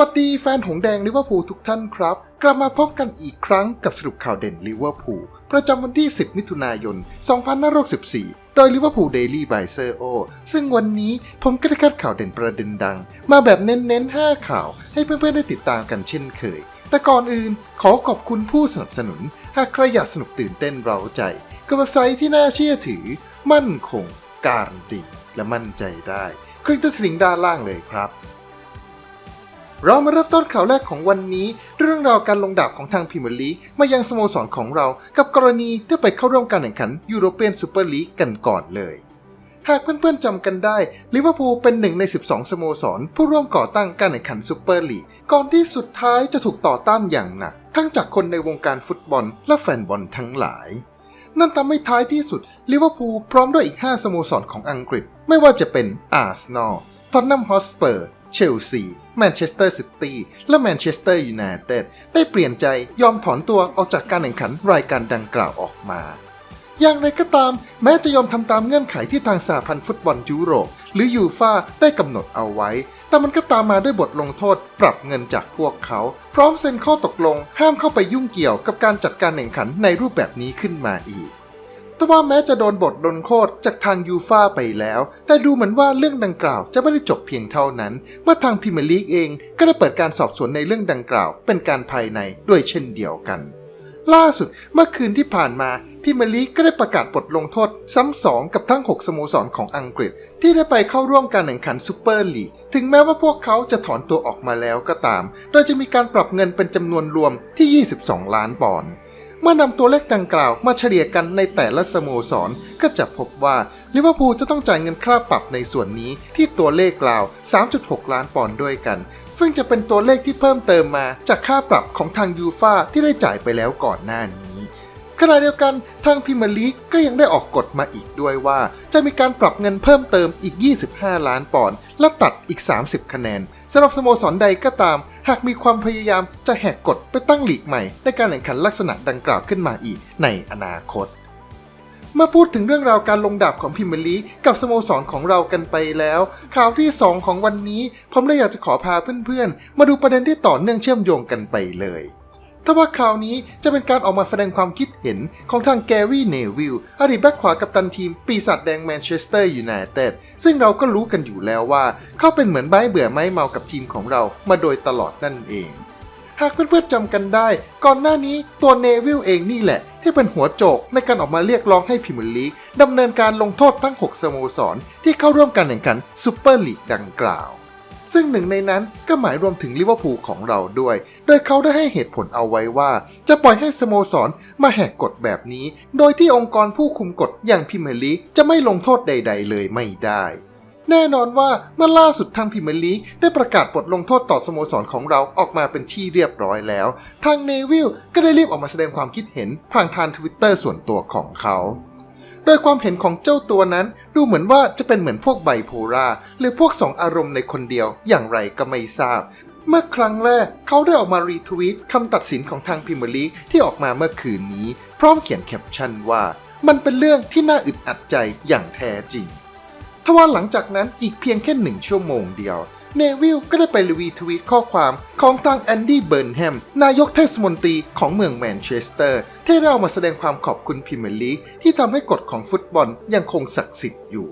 สวัสดีแฟนหงแดงลิเวอร์พูลทุกท่านครับ กลับมาพบกันอีกครั้งกับสรุปข่าวเด่นลิเวอร์พูลประจำวันที่ 10 มิถุนายน 2564 โดยลิเวอร์พูลเดลี่บายเซอร์โอซึ่งวันนี้ผมก็ได้คัดข่าวเด่นประเด็นดัง มาแบบเน้นๆ 5 ข่าว ให้เพื่อนๆ ได้ติดตามกันเช่นเคย แต่ก่อนอื่นขอขอบคุณผู้สนับสนุน หากใครอยากสนุกตื่นเต้นเร้าใจ กับเว็บไซต์ที่น่าเชื่อถือ มั่นคง การันตีและมั่นใจได้ คลิกที่ลิงก์ด้านล่างเลยครับ เรามาเริ่มต้นข่าวแรกของวันนี้ เรื่องราวการลงดาบของทางพรีเมียร์ลีกมายังสโมสรของเรากับกรณีที่ไปเข้าร่วมการแข่งขันยูโรเปียนซูเปอร์ลีกกันก่อนเลย หากเพื่อนๆจำกันได้ลิเวอร์พูลเป็นหนึ่งใน 12 สโมสร ผู้ร่วมก่อตั้งการแข่งขันซูเปอร์ลีกก่อนที่สุดท้ายจะถูกต่อต้านอย่างหนัก ทั้งจากคนในวงการฟุตบอลและแฟนบอลทั้งหลายนั่นทำให้ท้ายที่สุดลิเวอร์พูลพร้อมด้วยอีก 5 สโมสรของอังกฤษ ไม่ว่าจะเป็นอาร์เซนอล ทอตแนมฮอสเปอร์ เชลซี แมนเชสเตอร์ซิตี้และแมนเชสเตอร์ยูไนเต็ดได้เปลี่ยนใจยอมถอนตัวออกจากการแข่งขันรายการดังกล่าวออกมา อย่างไรก็ตาม แม้จะยอมทำตามเงื่อนไขที่ทางสหพันธ์ฟุตบอลยุโรป หรือยูฟาได้กำหนดเอาไว้ แต่มันก็ตามมาด้วยบทลงโทษปรับเงินจากพวกเขา พร้อมเซ็นข้อตกลง ห้ามเข้าไปยุ่งเกี่ยวกับการจัดการแข่งขันในรูปแบบนี้ขึ้นมาอีก แต่ว่าแม้จะโดนบทลงโทษจากทางยูฟาไปแล้ว แต่ดูเหมือนว่าเรื่องดังกล่าวจะไม่ได้จบเพียงเท่านั้น เมื่อทางพรีเมลีกเองก็ได้เปิดการสอบสวนในเรื่องดังกล่าว เป็นการภายในด้วยเช่นเดียวกัน ล่าสุดเมื่อคืนที่ผ่านมาพรีเมลีกก็ได้ประกาศบทลงโทษ ซ้ำสองกับทั้ง 6 สโมสรของอังกฤษ ที่ได้ไปเข้าร่วมการแข่งขันซูเปอร์ลีกถึงแม้ว่าพวกเขาจะถอนตัวออกมาแล้วก็ตาม โดยจะมีการปรับเงินเป็นจำนวนรวมที่ 22 ล้านปอนด์ เมื่อนำตัวเลขดังกล่าวมาเฉลี่ยกันในแต่ละสโมสร ก็จะพบว่าลิเวอร์พูลจะต้องจ่ายเงินค่าปรับในส่วนนี้ที่ตัวเลขกล่าว 3.6 ล้านปอนด์ด้วยกัน ซึ่งจะเป็นตัวเลขที่เพิ่มเติมมาจากค่าปรับของทางยูฟาที่ได้จ่ายไปแล้วก่อนหน้านี้ขณะเดียวกันทางพรีเมลีกก็ยังได้ออกกฎมาอีกด้วยว่า จะมีการปรับเงินเพิ่มเติมอีก 25 ล้านปอนด์และตัดอีก 30 คะแนนสำหรับสโมสรใดก็ตาม หากมีความพยายามจะแหกกฎไปตั้งหลีกใหม่ ในการแข่งขันลักษณะดังกล่าวขึ้นมาอีกในอนาคต เมื่อพูดถึงเรื่องราวการลงดาบของพิมลีกกับสโมสรของเรากันไปแล้ว ข่าวที่ 2 ของวันนี้ ผมเลยอยากจะขอพาเพื่อนๆ มาดูประเด็นที่ต่อเนื่องเชื่อมโยงกันไปเลย ถ้าว่าข่าวนี้จะเป็นการออกมาแสดงความคิดเห็นของทางแกรี่เนวิลอดีตแบ็คขวากับตันทีม ปีศาจแดงแมนเชสเตอร์ยูไนเต็ดซึ่งเราก็รู้กันอยู่แล้วว่า เขาเป็นเหมือนใบเบื่อไม้เมากับทีมของเรามาโดยตลอดนั่นเอง หากเพื่อนๆจำกันได้ ก่อนหน้านี้ตัวเนวิลเองนี่แหละ ที่เป็นหัวโจกในการออกมาเรียกร้องให้พรีเมียร์ลีกดำเนินการลงโทษทั้ง 6 สโมสรที่เข้าร่วมการแข่งขันซูเปอร์ลีกดังกล่าว ซึ่งหนึ่งในนั้นก็หมายรวมถึงลิเวอร์พูลของเราด้วย โดยเขาได้ให้เหตุผลเอาไว้ว่า จะปล่อยให้สโมสรมาแหกกฎแบบนี้ โดยที่องค์กรผู้คุมกฎอย่างพรีเมลีจะไม่ลงโทษใด ๆ เลยไม่ได้แน่นอนว่าเมื่อล่าสุดทางพรีเมลีได้ประกาศบทลงโทษต่อสโมสรของเราออกมาเป็นที่เรียบร้อยแล้ว ทางเนวิลก็ได้รีบออกมาแสดงความคิดเห็นผ่านทางทวิตเตอร์ส่วนตัวของเขา ดยความเห็นของเจ้าตัวนั้นดูเหมือนว่าจะเป็นเหมือนพวกไบโพล่าหรือพวกสองอารมณ์ในคนเดียวอย่างไรก็ไม่ทราบ เมื่อครั้งแรกเขาได้ออกมารีทวีตคำตัดสินของทางพรีเมียร์ลีกที่ออกมาเมื่อคืนนี้ พร้อมเขียนแคปชั่นว่า มันเป็นเรื่องที่น่าอึดอัดใจอย่างแท้จริงทว่าหลังจากนั้นอีกเพียงแค่หนึ่งชั่วโมงเดียว เนวิลก็ได้ไปรีทวีตข้อความของทางแอนดี้เบิร์นแฮม นายกเทศมนตรีของเมืองแมนเชสเตอร์ ที่ได้เอามาแสดงความขอบคุณพรีเมลีกที่ทำให้กฎของฟุตบอลยังคงศักดิ์สิทธิ์อยู่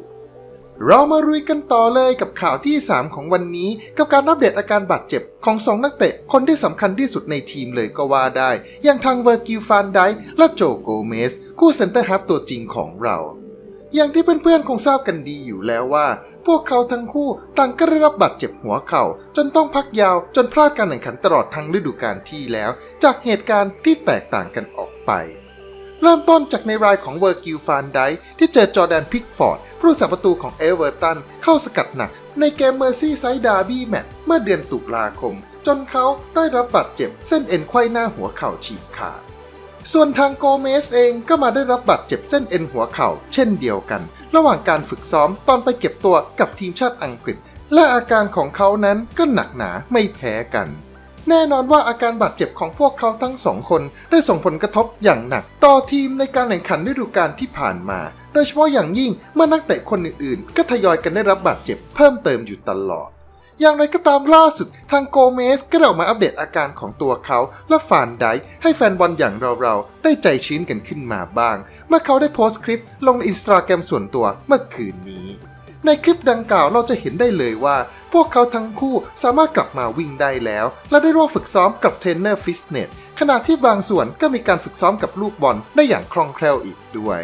เรามารุยกันต่อเลยกับข่าวที่ 3 ของวันนี้ กับการอัปเดตอาการบาดเจ็บของ 2 นักเตะคนที่สำคัญที่สุดในทีมเลยก็ว่าได้ อย่างทางเวอร์กิลฟานไดและโจโกเมส คู่เซนเตอร์ฮับตัวจริงของเรา อย่างที่เพื่อนๆคงทราบกันดีอยู่แล้วว่า พวกเขาทั้งคู่ต่างก็ได้รับบาดเจ็บหัวเข่า จนต้องพักยาวจนพลาดการแข่งขันตลอดทั้งฤดูกาลที่แล้ว จากเหตุการณ์ที่แตกต่างกันออกไป เริ่มต้นจากในรายของเวอร์กิลฟานไดที่เจอจอแดนพิกฟอร์ดผู้รักษาประตูของเอเวอร์ตันเข้าสกัดหนัก ในเกมเมอร์ซี่ไซด์ดาร์บี้แมตช์เมื่อเดือนตุลาคม จนเขาได้รับบาดเจ็บเส้นเอ็นไขว้หน้าหัวเข่าฉีกขาด ส่วนทางโกเมสเองก็มาได้รับบาดเจ็บเส้นเอ็นหัวเข่า เช่นเดียวกัน ระหว่างการฝึกซ้อมตอนไปเก็บตัวกับทีมชาติอังกฤษ และอาการของเขานั้นก็หนักหนาไม่แพ้กัน แน่นอนว่าอาการบาดเจ็บของพวกเขาทั้งสองคนได้ส่งผลกระทบอย่างหนัก ต่อทีมในการแข่งขันฤดูกาลที่ผ่านมา โดยเฉพาะอย่างยิ่งเมื่อนักเตะคนอื่นๆ ก็ทยอยกันได้รับบาดเจ็บเพิ่มเติมอยู่ตลอด อย่างไรก็ตามล่าสุด ทางโกเมสก็ได้ออกมาอัปเดตอาการของตัวเขาและฟานไดให้แฟนบอลอย่างเราๆ ได้ใจชื้นกันขึ้นมาบ้าง เมื่อเขาได้โพสต์คลิปลงในอินสตาแกรมส่วนตัวเมื่อคืนนี้ ในคลิปดังกล่าวเราจะเห็นได้เลยว่า พวกเขาทั้งคู่สามารถกลับมาวิ่งได้แล้ว และได้ร่วมฝึกซ้อมกับเทรนเนอร์ฟิตเนสขณะที่บางส่วนก็มีการฝึกซ้อมกับลูกบอลได้อย่างคล่องแคล่วอีกด้วย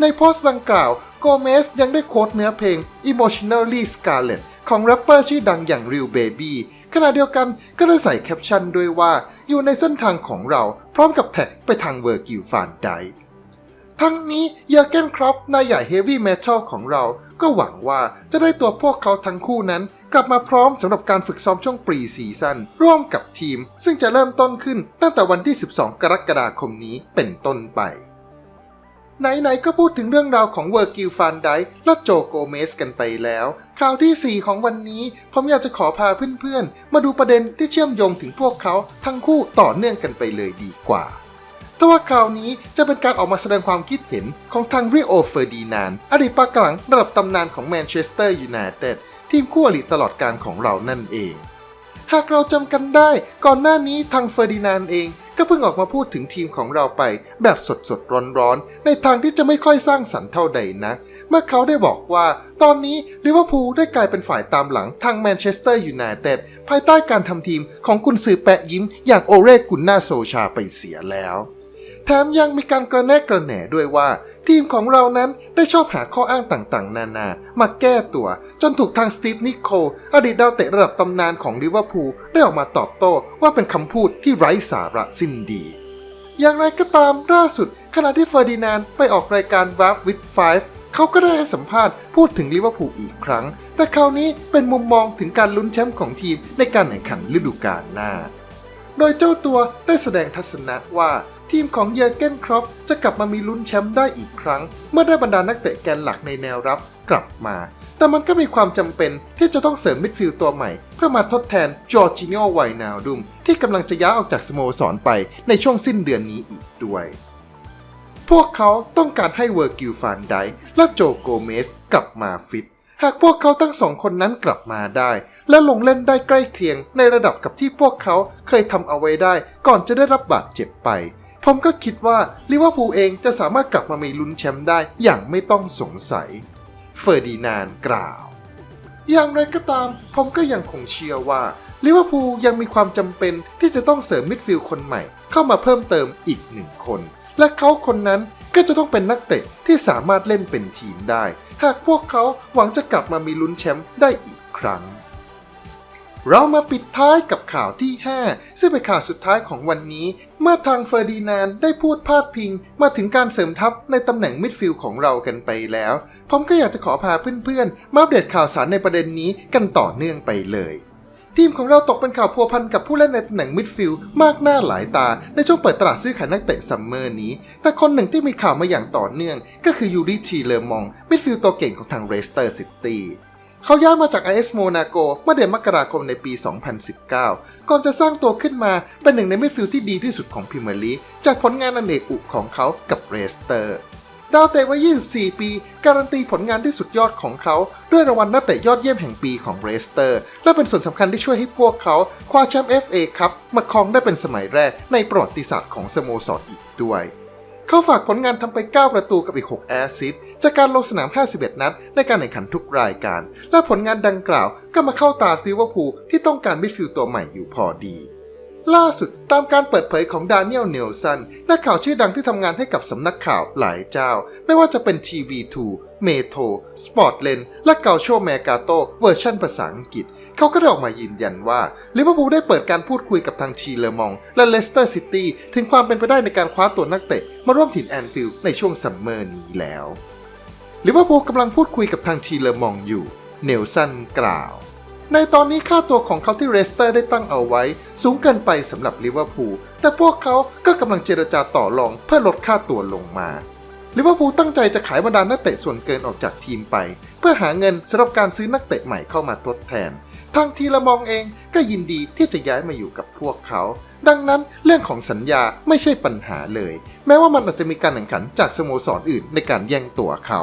ในโพสต์ดังกล่าวโกเมสยังได้โค้ดเนื้อเพลง Emotionally Scarlet ของแรปเปอร์ชื่อดังอย่าง Real Baby ขณะเดียวกันก็ได้ใส่แคปชั่นด้วยว่าอยู่ในเส้นทางของเราพร้อมกับแท็กไปทางเวอร์กิลฟานไดทั้งนี้เยอร์เกนครอปนายใหญ่เฮฟวี่เมทัลของเรา ก็หวังว่าจะได้ตัวพวกเขาทั้งคู่นั้น กลับมาพร้อมสำหรับการฝึกซ้อมช่วงปรีซีซั่นร่วมกับทีม ซึ่งจะเริ่มต้นขึ้นตั้งแต่วันที่ 12 กรกฎาคมนี้เป็นต้นไป ไหนๆก็พูดถึงเรื่องราวของเวอร์กิลฟานไดและโจโกเมสกันไปแล้ว ข่าวทีสี่ 4 ของวันนี้ ผมอยากจะขอพาเพื่อนๆ มาดูประเด็นที่เชื่อมโยงถึงพวกเขาทั้งคู่ต่อเนื่องกันไปเลยดีกว่าแต่ว่าคราวนี้จะเป็นการออกมาแสดงความคิดเห็นของทางริโอเฟอร์ดินานด์อดีตปากหลังระดับตำนานของแมนเชสเตอร์ยูไนเต็ดทีมคู่อริตลอดการของเรานั่นเอง หากเราจำกันได้ก่อนหน้านี้ทางเฟอร์ดินานด์เอง ก็เพิ่งออกมาพูดถึงทีมของเราไป แบบสดๆร้อนร้อนๆ ในทางที่จะไม่ค่อยสร้างสรรค์เท่าใดนะเมื่อเขาได้บอกว่า ตอนนี้ลิเวอร์พูลได้กลายเป็นฝ่ายตามหลังทางแมนเชสเตอร์ยูไนเต็ดภายใต้การทำทีมของกุนซือแปะยิ้มอย่างโอเรกุนนาโซชาไปเสียแล้ว แถมยังมีการกระแนกกระแหน่ด้วยว่า ทีมของเรานั้นได้ชอบหาข้ออ้างต่างๆ นานา มาแก้ตัว จนถูกทางสตีฟนิโคลอดีตดาวเตะระดับตำนานของลิเวอร์พูลได้ออกมาตอบโต้ว่าเป็นคำพูดที่ไร้สาระสิ้นดี อย่างไรก็ตามล่าสุด ขณะที่เฟอร์ดินานด์ไปออกรายการ w a p with Five เขาก็ได้ให้สัมภาษณ์พูดถึงลิเวอร์พูลอีกครั้ง แต่คราวนี้เป็นมุมมองถึงการลุ้นแชมป์ของทีมในการแข่งขันฤดูกาลหน้า โดยเจ้าตัวได้แสดงทัศนะว่า ทีมของเยอร์เกนครอปจะกลับมามีลุ้นแชมป์ได้อีกครั้ง เมื่อได้บรรดานักเตะแกนหลักในแนวรับกลับมา แต่มันก็มีความจำเป็นที่จะต้องเสริมมิดฟิลด์ตัวใหม่ เพื่อมาทดแทนจอร์จิโนไวนาลดุมที่กำลังจะย้ายออกจากสโมสรไปในช่วงสิ้นเดือนนี้อีกด้วย พวกเขาต้องการให้เวอร์กิลฟานไดและโจโกเมสกลับมาฟิต หากพวกเขาทั้งสองคนนั้นกลับมาได้ และลงเล่นได้ใกล้เคียงในระดับกับที่พวกเขาเคยทำเอาไว้ได้ ก่อนจะได้รับบาดเจ็บไป ผมก็คิดว่าลิเวอร์พูลเองจะสามารถกลับมามีลุ้นแชมป์ได้อย่างไม่ต้องสงสัย เฟอร์ดินานด์กล่าว อย่างไรก็ตาม ผมก็ยังคงเชื่อว่าลิเวอร์พูลยังมีความจำเป็นที่จะต้องเสริมมิดฟิลด์คนใหม่ เข้ามาเพิ่มเติมอีกหนึ่งคน และเขาคนนั้น ก็จะต้องเป็นนักเตะที่สามารถเล่นเป็นทีมได้ หากพวกเขาหวังจะกลับมามีลุ้นแชมป์ได้อีกครั้ง เรามาปิดท้ายกับข่าวที่ 5 ซึ่งเป็นข่าวสุดท้ายของวันนี้ เมื่อทางเฟอร์ดินานได้พูดพาดพิง มาถึงการเสริมทัพในตำแหน่งมิดฟิลด์ของเรากันไปแล้ว ผมก็อยากจะขอพาเพื่อนๆ มาอัปเดตข่าวสารในประเด็นนี้กันต่อเนื่องไปเลย ทีมของเราตกเป็นข่าวพัวพันกับผู้เล่นในตำแหน่งมิดฟิลด์มากหน้าหลายตา ในช่วงเปิดตลาดซื้อขายนักเตะซัมเมอร์นี้ แต่คนหนึ่งที่มีข่าวมาอย่างต่อเนื่อง ก็คือยูริชีเลอมอง มิดฟิลด์ตัวเก่งของทางเรสเตอร์ซิตี้เขาย้ายมาจาก AS Monaco เมื่อเดือนมกราคมในปี 2019 ก่อนจะสร้างตัวขึ้นมาเป็นหนึ่งในมิดฟิลด์ที่ดีที่สุดของพรีเมียร์ลีกจากผลงานอนเนกอุของเขากับเรสเตอร์ ดาวเตะวัย 24 ปี การันตีผลงานที่สุดยอดของเขา ด้วยรางวัลนักเตะยอดเยี่ยมแห่งปีของเรสเตอร์ และเป็นส่วนสำคัญที่ช่วยให้พวกเขา คว้าแชมป์ FA ครับมาครองได้เป็นสมัยแรกในประวัติศาสตร์ของสโมสรอีกด้วย เขาฝากผลงานทำไป 9 ประตูกับอีก 6 แอสซิสต์จากการลงสนาม 51 นัด ในการแข่งขันทุกรายการ และผลงานดังกล่าวก็มาเข้าตาซิลเวอร์พูลที่ต้องการมิดฟิลด์ตัวใหม่อยู่พอดี ล่าสุดตามการเปิดเผยของดานิเอลเนลสันนักข่าวชื่อดังที่ทำงานให้กับสำนักข่าวหลายเจ้า ไม่ว่าจะเป็น TV2 เมโทรสปอร์ตเลนและเกาโชแมกาโตเวอร์ชันภาษาอังกฤษ เขาก็ได้ออกมายืนยันว่าลิเวอร์พูลได้เปิดการพูดคุยกับทางทีเลอมอง และเลสเตอร์ซิตี้ถึงความเป็นไปได้ในการคว้าตัวนักเตะ มาร่วมถิ่นแอนฟิลด์ในช่วงซัมเมอร์นี้แล้วลิเวอร์พูลกำลังพูดคุยกับทางทีเลอมองอยู่ เนลสันกล่าว ในตอนนี้ค่าตัวของเขาที่เรสเตอร์ได้ตั้งเอาไว้ สูงเกินไปสำหรับลิเวอร์พูลแต่พวกเขาก็กำลังเจรจาต่อรองเพื่อลดค่าตัวลงมาลิเวอร์พูลตั้งใจจะขายบรรดานักเตะส่วนเกินออกจากทีมไป เพื่อหาเงินสำหรับการซื้อนักเตะใหม่เข้ามาทดแทน ทางทีละมองเองก็ยินดีที่จะย้ายมาอยู่กับพวกเขา ดังนั้นเรื่องของสัญญาไม่ใช่ปัญหาเลย แม้ว่ามันอาจจะมีการแข่งขันจากสโมสรอื่นในการแย่งตัวเขา